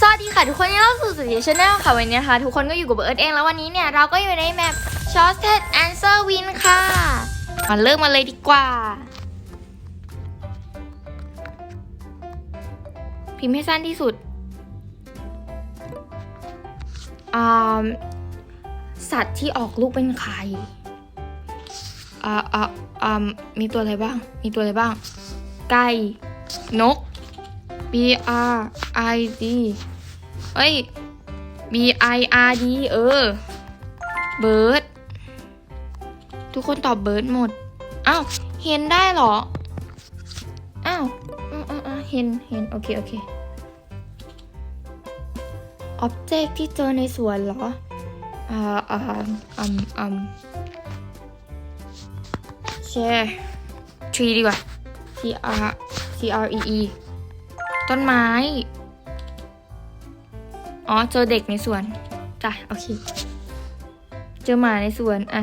สวัสดีค่ะทุกคนที่เข้าสู่สุดยอดชาแนลค่ะวันนี้นะคะ ทุกคนก็อยู่กับเอิร์ธเองแล้ววันนี้เนี่ยเราก็อยู่ในแมป Shorted Answer Win ค่ะมาเริ่มมาเลยดีกว่า พิมพ์ให้สั้นที่สุดอ่าสัตว์ที่ออกลูกเป็นไข่อ่าอ่าอ่ามีตัวอะไรบ้าง มีตัวอะไรบ้าง ไก่ นก B R I D เอ้ย B I R D เออเบิร์ดทุกคนตอบเบิร์ดหมด อ้าว เห็นได้เหรอ อ้าวอืมอืมอืมเห็นเห็นโอเค โอเคอ็อบเจกที่เจอในสวนเหรอ อ่าอ่าอืมอืมแชร์ tree ดีกว่า T R T R E E ต้นไม้ อ๋อ เจอเด็กในสวน จ้ะ โอเค เจอหมาในสวน อะ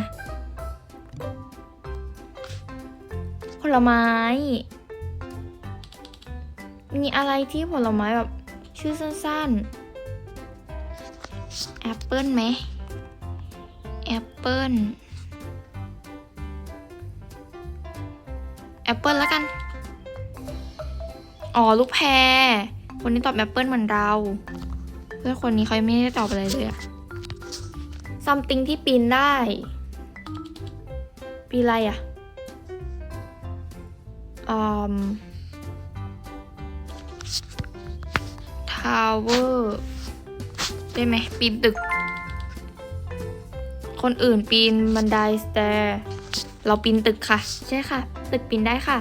ผลไม้ มีอะไรที่ผลไม้แบบ ชื่อสั้นๆ แอปเปิลไหม แอปเปิลแอปเปิลแล้วกัน อ๋อลูกแพรคนนี้ตอบแอปเปิลเหมือนเรา เพื่อนคนนี้เขาไม่ได้ตอบอะไรเลยอะ something ที่ปีนได้ ปีอะไรอะอืม tower ได้ไหมปีนตึก คนอื่นปีนบันไดสแตร์เราปีนตึกค่ะ ใช่ค่ะ ตึกปีนได้ค่ะ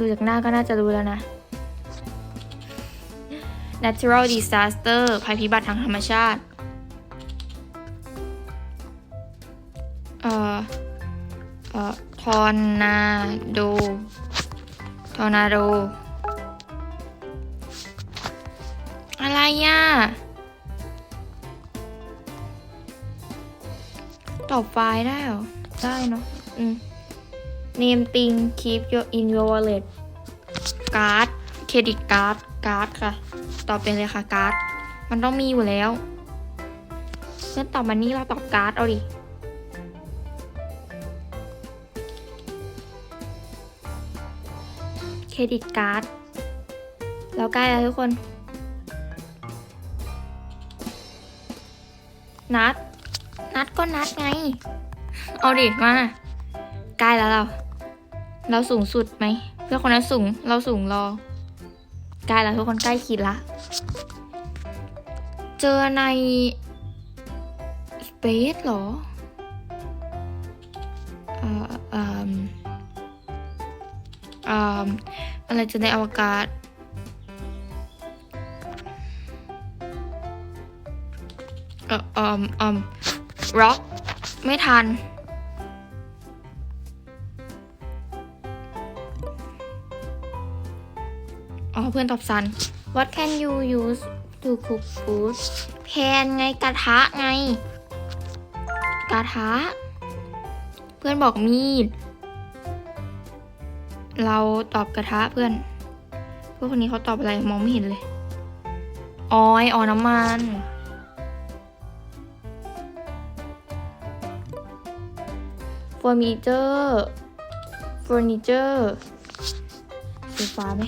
ดูจากหน้าก็น่าจะรู้แล้วนะ natural disaster ภัยพิบัติทางธรรมชาติ เอ่อ เอ่อ ทอร์นาโด ทอร์นาโด อะไรอะ ตอบไฟล์ได้เหรอ ได้เนาะ อืม name thing keep your in your wallet การ์ดเครดิตการ์ดการ์ดค่ะ ตอบเป็นเลยค่ะการ์ดมันต้องมีอยู่แล้วเพื่อนตอบมานี่เราตอบการ์ดเอาดิเครดิตการ์ดเราใกล้แล้วทุกคนนัด นัดก็นัดไง เอาดิ มา ใกล้แล้วเรา เราสูงสุดไหม เพื่อนคนนั้นสูง เราสูงรอใกล้แล้วทุกคนใกล้ขีดละ เจอใน Space เหรอเอ่อเอ่อเอ่ออะไรเจะในอวกาศเอ่อเอ่อเอ่อ rock ไม่ทัน เพื่อนตอบซัน What can you use to cook food แพนไงกระทะไง กระทะ เพื่อนบอกมีด เราตอบกระทะเพื่อน เพื่อนคนนี้เขาตอบอะไรมองไม่เห็นเลยออยอ๋อน้ำมันเฟอร์นิเจอร์เฟอร์นิเจอร์โซฟาไหม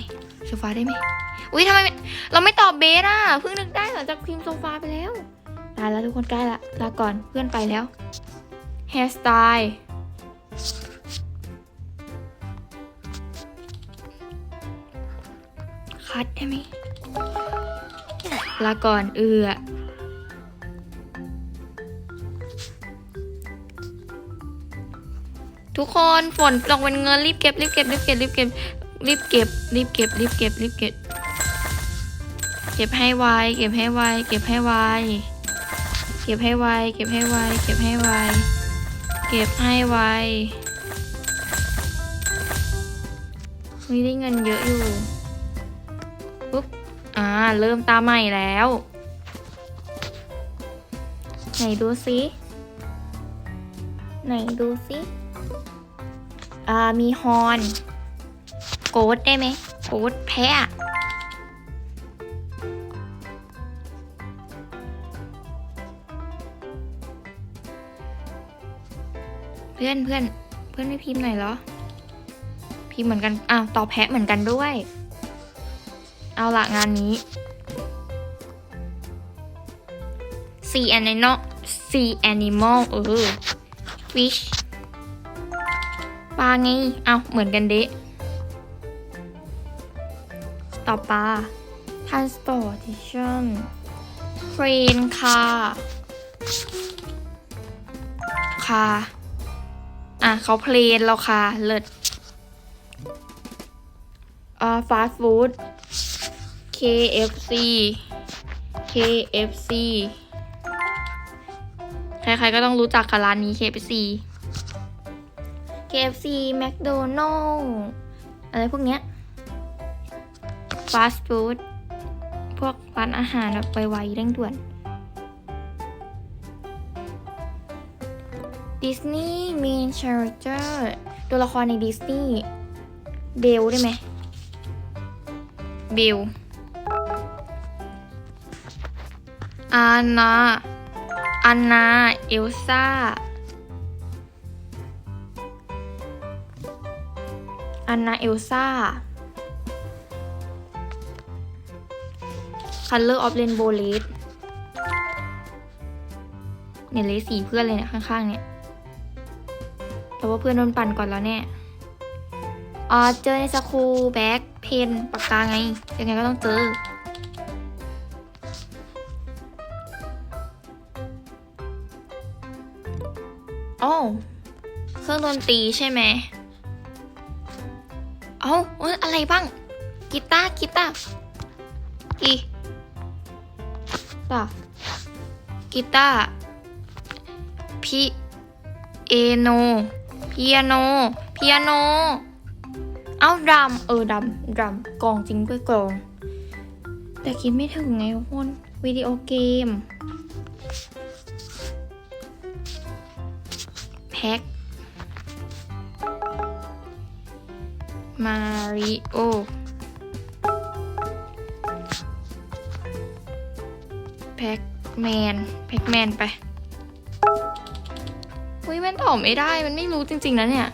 โซฟาได้ไหมอุ้ยทำไมเราไม่ตอบเบสอะเพิ่งนึกได้หลังจากพิมพ์โซฟาไปแล้วตายแล้วทุกคนใกล้ละลาก่อนเพื่อนไปแล้วแฮร์สไตล์คัดได้ไหมลาก่อนเอือทุกคนฝนตกเป็นเงินรีบเก็บรีบเก็บรีบเก็บรีบเก็บ รีบเก็บรีบเก็บรีบเก็บรีบเก็บ เก็บให้ไวเก็บให้ไวเก็บให้ไวเก็บให้ไวเก็บให้ไวเก็บให้ไวเก็บให้ไวมีได้เงินเยอะอยู่ปุ๊บอ่าเริ่มตาใหม่แล้วไหนดูซิไหนดูซิอ่ามีฮอน โกดได้ไหมฟู้ดแพะเพื่อนเพื่อนเพื่อนไม่พิมพ์หน่อยเหรอ พิมพ์เหมือนกัน อ้าวตอบแพะเหมือนกันด้วย เอาละงานนี้ sea animal sea animal เออ fish ปลาไง เอาเหมือนกันเดะ ต่อปลา transportation train car คาอะเขาเพลนเราคาเลิศอ่า fast food KFC KFC ใครๆก็ต้องรู้จักกับร้านนี้ KFC KFC McDonald อะไรพวกเนี้ย fast food พวกร้านอาหารแบบไวๆเร่งด่วน Disney main character ตัวละครในดิสนีย์เบลได้ไหมเบลอานาอันนาเอลซ่าอันนาเอลซ่า Color of Rainbow Red เนี่ยเลยสีเพื่อนเลยเนี่ยข้างๆเนี่ยแต่ว่าเพื่อนโดนปั่นก่อนแล้วเนี่ยอ่าเจอในสคูแบ็คเพนปากกาไง ยังไงก็ต้องเจอ โอ้เครื่องดนตรีใช่ไหมเอาเอ้ยอะไรบ้าง กีตาร์กีตาร์กี ตาร์กีตาร์พีเอโนเปียโนเปียโน เอาดัมเออดัมดัมกองจริงด้วยกอง แต่คิดไม่ถึงไงทุกคนวิดีโอเกม แพ็คมาริโอ พ็คแมนแพ็คแมนไปอุ้ยมันตอบไม่ได้มันไม่รู้จริง ๆ นะเนี่ย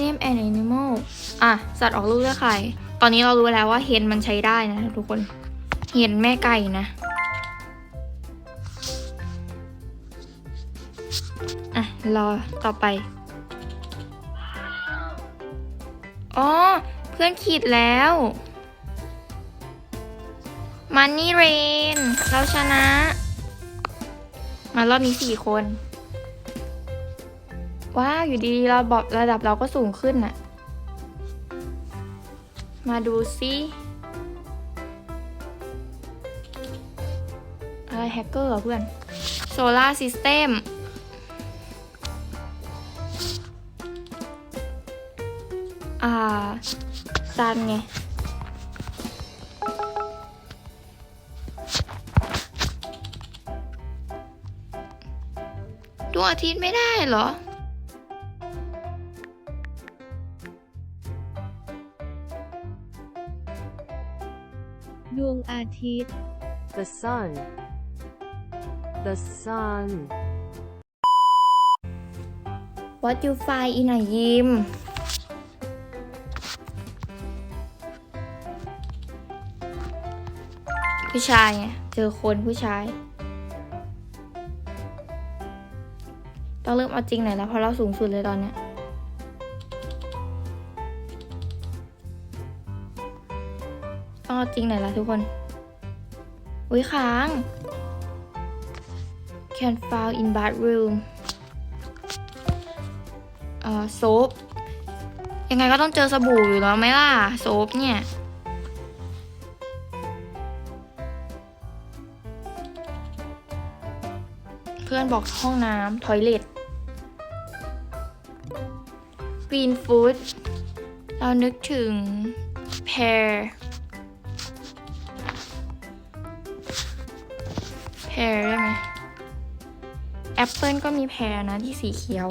name an animal อะ สัตว์ออกลูกด้วยไข่ตอนนี้เรารู้แล้วว่าเฮนมันใช้ได้นะทุกคน เฮนแม่ไก่นะอะ รอต่อไป อ๋อ เพื่อนขีดแล้ว มันนี่เรน เราชนะ มารอบนี้สี่คน ว้าวอยู่ดีเราบอกระดับเราก็สูงขึ้นน่ะ มาดูซิอะไรแฮกเกอร์เหรอเพื่อนโซลาร์ซิสเต็มอ่าซันไง ดวงอาทิตย์ไม่ได้เหรอ ดวงอาทิตย์ the sun the sun What you find in a gym ผู้ชายไงเจอคนผู้ชาย ต้องเริ่มเอาจริงหน่อยแล้วเพราะเราสูงสุดเลยตอนเนี้ยต้องเอาจริงหน่อยละทุกคน อุ้ยค้าง can found in bathroom เอ่อโซฟยังไงก็ต้องเจอสบู่อยู่แล้วไหมล่ะ โซฟเนี่ยเพื่อนบอกห้องน้ำทอยเล็ต รีนฟู้ดเรานึกถึงแพรแพรได้ไหมแอปเปิลก็มีแพรนะที่สีเขียว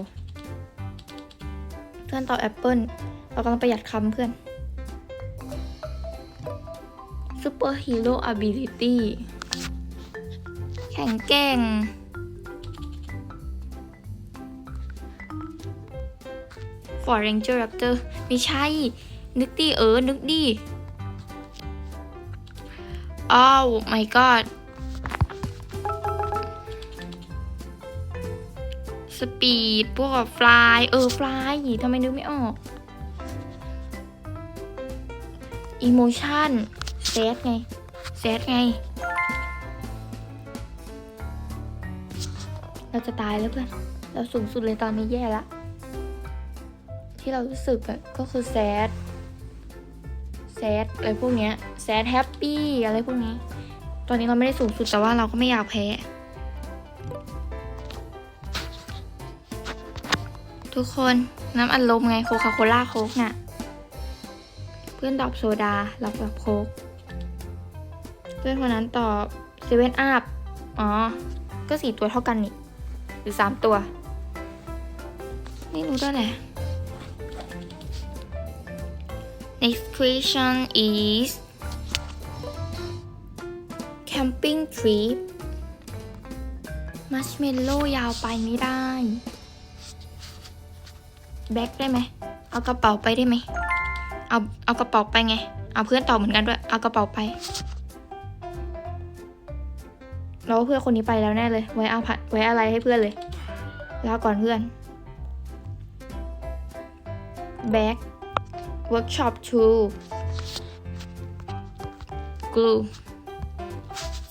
ทพื่อนตอบแอปเปิลเรากำลังประหยัดคำเพื่อน Super Hero Ability แข็งแกร่ง For Ranger Raptor ไม่ใช่ นึกดิเออ นึกดิอ้าว my god สปีดพวกแบบฟลายเออฟลายทำไมนึกไม่ออกอิโมชันเซตไงเซตไง เราจะตายแล้วเพื่อน เราสูงสุดเลยตอนนี้แย่ละ ที่เรารู้สึกก็คือแซดแซดอะไรพวกเนี้ยแซดแฮปปี้อะไรพวกนี้ ตอนนี้เราไม่ได้สูงสุดแต่ว่าเราก็ไม่อยากแพ้ ทุกคนน้ำอัดลมไงโคคาโคล่าโค้กน่ะ เพื่อนตอบโซดาเราตอบโค้กเพื่อนคนนั้นตอบเซเว่นอัพอ๋อ ก็สี่ตัวเท่ากันนี่ หรือสามตัว ไม่รู้ด้วยแหละ next question is camping trip marshmallow ยาวไปไม่ได้ แบ็คได้ไหม เอากระเป๋าไปได้ไหม เอา เอากระเป๋าไปไง เอาเพื่อนตอบเหมือนกันด้วย เอากระเป๋าไป เราว่าเพื่อนคนนี้ไปแล้วแน่เลย ไว้เอาผัดไว้อะไรให้เพื่อนเลยแล้วก่อนเพื่อน back workshop 2 glue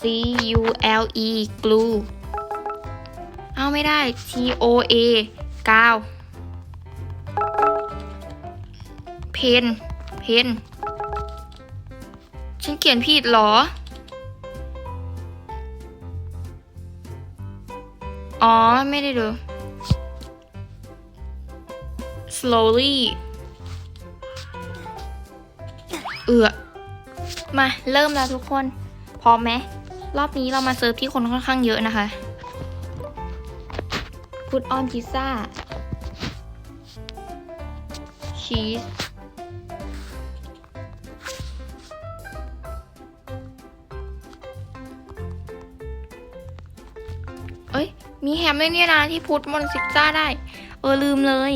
C U L E glue เอาไม่ได้ T O A กาว เพน เพน ฉันเขียนผิดเหรอ อ๋อ ไม่ได้ดู slowly อือมาเริ่มแล้วทุกคนพร้อมไหมรอบนี้เรามาเซิร์ฟที่คนค่อนข้างเยอะนะคะ put on pizza cheese เอ้ย มีแฮมด้วยเนี่ยนะที่พุทมอนซิซ่าได้ เออลืมเลย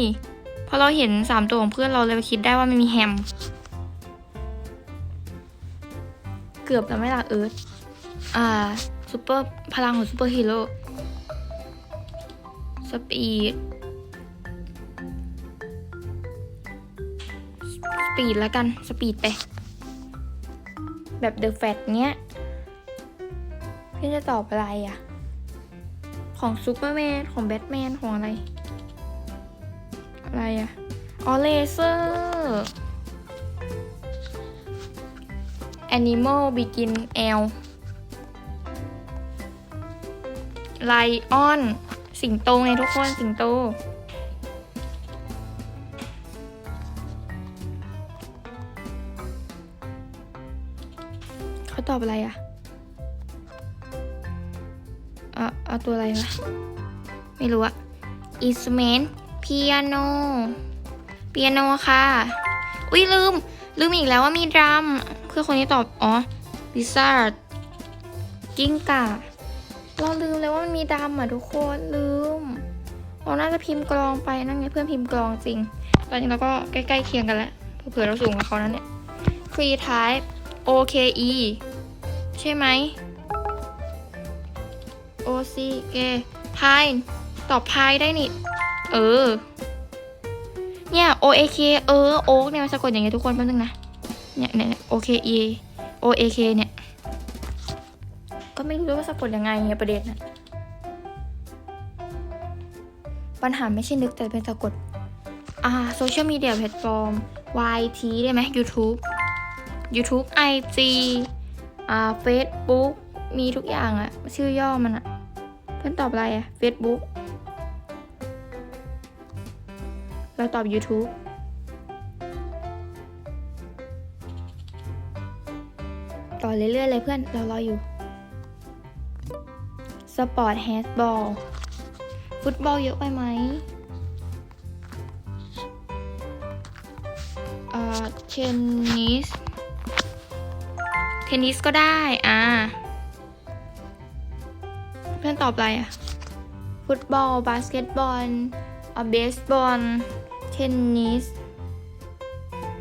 พอเราเห็นสามตัวของเพื่อนเราเลยคิดได้ว่ามันมีแฮม เกือบแล้วไม่ล่ะเอิร์ธอ่าซูเปอร์พลังของซูเปอร์ฮีโร่สปีดสปีดแล้วกันสปีดไป แบบเดอะแฟตเนี้ยพี่จะตอบอะไรอะ ของซูเปอร์แมน ของแบทแมน ของอะไร อะไรอะอ๋อเลเซอร์ Animal Begin L ไลออนสิงโตไงทุกคนสิงโต เขาตอบอะไรอะเอาเอาตัวอะไรวะไม่รู้อะ instrument piano piano ค่ะ อุ้ยลืม ลืมอีกแล้วว่ามีดรัม เพื่อนคนนี้ตอบ อ๋อ lizard กิ้งก่าเราลืมเลยว่ามันมีดรัมอะทุกคนลืมเราน่าจะพิมพ์กลองไปนั่นไงเพื่อนพิมพ์กลองจริง ตอนนี้เราก็ใกล้ๆเคียงกันแล้วเผื่อเราสูงกว่าเขานั้นเนี่ย free type OKE ใช่ไหม O C K พายตอบพายได้นี่ เออ เนี่ย O A K เออ โอ๊กเนี่ยมันสะกดอย่างเงี้ยทุกคนแป๊บนึงนะ เนี่ยเนี่ย O K E O A K เนี่ย ก็ไม่รู้ว่าสะกดยังไงเนี่ยประเด็นน่ะปัญหาไม่ใช่นึกแต่เป็นสะกด อ่าโซเชียลมีเดียแพลตฟอร์ม YT ได้ไหม YouTube YouTube IG อ่า Facebook มีทุกอย่างอะชื่อย่อมันอะเพื่อนตอบอะไรอะ Facebook เราตอบ YouTube ต่อเรื่อยๆเลยเพื่อน เรารออยู่สปอร์ตแฮนด์บอลฟุตบอลเยอะไปไหมเทนนิสเทนนิสก็ได้ อ่า เพื่อนตอบอะไรอะฟุตบอล บาสเกตบอลเบสบอล เทนนิส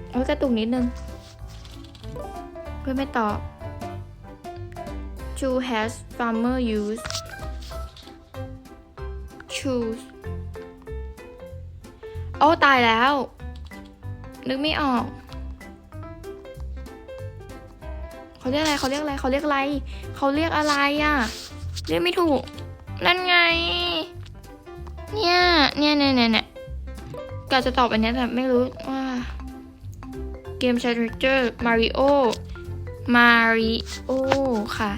โอ้ยกระตุกนิดนึง เพื่อนไม่ตอบ Shoe has farmer use shoes โอ้ตายแล้ว นึกไม่ออก เขาเรียกอะไรเขาเรียกอะไรเขาเรียกอะไร เขาเรียกอะไรอะ เรียกไม่ถูก นั่นไง เนี่ย เนี่ยเนี่ยเนี่ยเนี่ยกะจะตอบอันนี้แต่ไม่รู้ว่าเกม c h a r a c t e r Mario Mario ค่ะ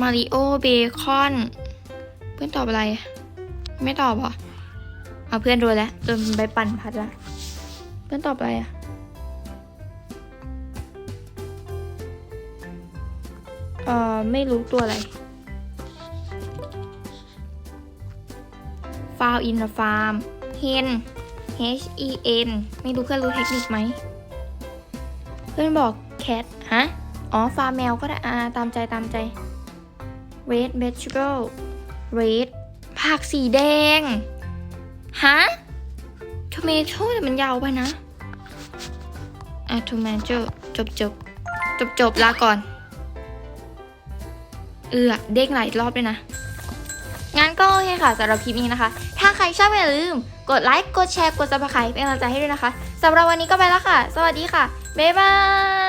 Mario Bacon เพื่อนตอบอะไร ไม่ตอบหรอ เอาเพื่อนโดนแล้วโดนใบปั่นพัดละเพื่อนตอบอะไรอะเอ่อ ไม่รู้ตัวอะไร Found in the farm hen H E N ไม่รู้เพื่อนรู้เทคนิคไหม เพื่อนบอก cat ฮะ อ๋อ ฟาร์มแมวก็ได้อ่าตามใจตามใจ red vegetable red ผักสีแดง ฮะ tomato แต่มันยาวไปนะ อะ tomato จบจบจบจบลาก่อน เอือเด้งหลายรอบด้วยนะ งั้นก็โอเคค่ะสำหรับคลิปนี้นะคะ ถ้าใครชอบอย่าลืม กดไลค์ กดแชร์ กด subscribe เป็นกำลังใจให้ด้วยนะคะสำหรับวันนี้ก็ไปแล้วค่ะ สวัสดีค่ะ บ๊ายบาย